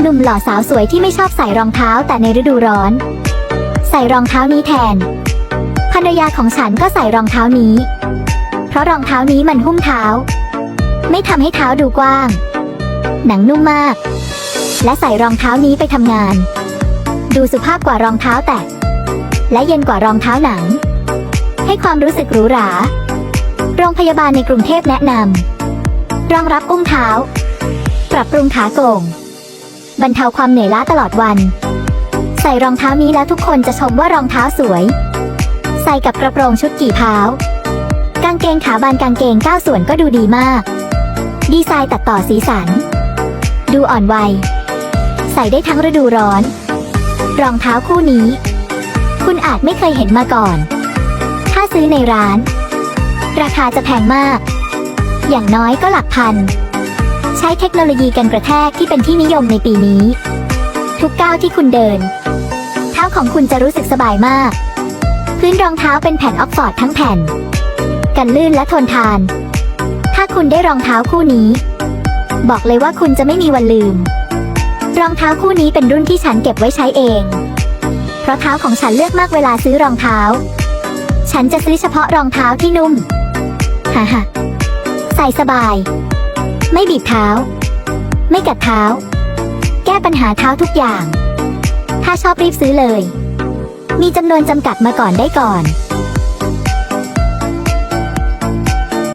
หนุ่มหล่อสาวสวยที่ไม่ชอบใส่รองเท้าแต่ในฤดูร้อน ใส่รองเท้านี้แทน ภรรยาของฉันก็ใส่รองเท้านี้ เพราะรองเท้านี้มันหุ้มเท้า ไม่ทำให้เท้าดูกว้าง หนังนุ่มมาก และใส่รองเท้านี้ไปทำงาน ดูสุภาพกว่ารองเท้าแตะ และเย็นกว่ารองเท้าหนัง ให้ความรู้สึกหรูหรา โรงพยาบาลในกรุงเทพแนะนำรองรับอุ้งเท้า ปรับปรุงขาโก่ง บรรเทาความเหนื่อยล้าตลอดวัน ใส่รองเท้านี้แล้วทุกคนจะชมว่ารองเท้าสวย ใส่กับกระโปรงชุดกี่เท้ากางเกงขาบานกางเกงก้าวส่วนก็ดูดีมาก ดีไซน์ตัดต่อสีสัน ดูอ่อนวัย ใส่ได้ทั้งฤดูร้อน รองเท้าคู่นี้ คุณอาจไม่เคยเห็นมาก่อน ถ้าซื้อในร้าน ราคาจะแพงมาก อย่างน้อยก็หลักพัน ใช้เทคโนโลยีกันกระแทกที่เป็นที่นิยมในปีนี้ ทุกก้าวที่คุณเดิน เท้าของคุณจะรู้สึกสบายมาก พื้นรองเท้าเป็นแผ่นออกฟอร์ดทั้งแผ่น กันลื่นและทนทาน ถ้าคุณได้รองเท้าคู่นี้ บอกเลยว่าคุณจะไม่มีวันลืม รองเท้าคู่นี้เป็นรุ่นที่ฉันเก็บไว้ใช้เอง เพราะเท้าของฉันเลือกมากเวลาซื้อรองเท้า ฉันจะซื้อเฉพาะรองเท้าที่นุ่มฮ่าฮ่าใส่สบาย ไม่บีบเท้า ไม่กัดเท้า แก้ปัญหาเท้าทุกอย่าง ถ้าชอบรีบซื้อเลย มีจำนวนจำกัดมาก่อนได้ก่อน